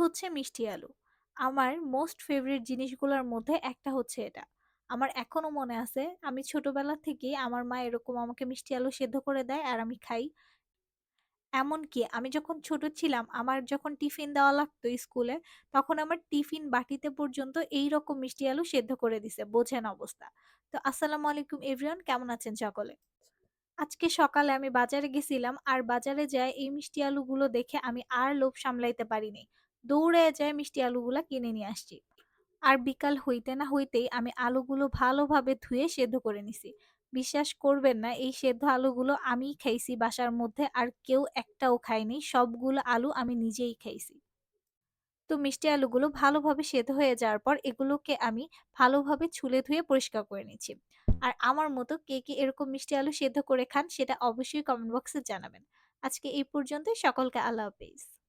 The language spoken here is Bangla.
হচ্ছে মিষ্টি আলু। আমার মোস্ট ফেভারিট জিনিসগুলোর মধ্যে একটা হচ্ছে এটা। আমার এখনও মনে আছে আমি ছোটবেলা থেকে আমার মা এরকম আমাকে মিষ্টি আলু সেদ্ধ করে দেয় আর আমি খাই। এমনকি আমি যখন ছোট ছিলাম আমার যখন টিফিন দেওয়া লাগতো স্কুলে, তখন আমার টিফিন বাটিতে পর্যন্ত এই রকম মিষ্টি আলু সেদ্ধ করে দিছে। বোঝেন অবস্থা। তো আসসালামু আলাইকুম এভরিওয়ান কেমন আছেন সকলে? আজকে সকালে আমি বাজারে গেছিলাম আর বাজারে যায় এই মিষ্টি আলুগুলো দেখে আমি আর লোভ সামলাইতে পারিনি। দৌড়ে যেয়ে মিষ্টি আলুগুলা কিনে নিয়ে আসছি। আর বিকাল হইতে না হইতেই আমি আলুগুলো ভালোভাবে ধুয়ে সেদ্ধ করে নিছি। বিশ্বাস করবেন না এই সেদ্ধ আলুগুলো আমি খাইছি বাসার মধ্যে আর কেউ একটাও খায়নি। সবগুলো আলু আমি নিজেই খাইছি। তো মিষ্টি আলুগুলো ভালোভাবে সেদ্ধ হয়ে যাওয়ার পর এগুলোকে আমি ভালোভাবে ছুলে ধুয়ে পরিষ্কার করে নিচ্ছি। আর আমার মতো কে, কে এরকম মিষ্টি আলু সেদ্ধ করে খান সেটা অবশ্যই কমেন্ট বক্সে জানাবেন। আজকে এই পর্যন্তই সকলকে আল্লাহ হাফেজ।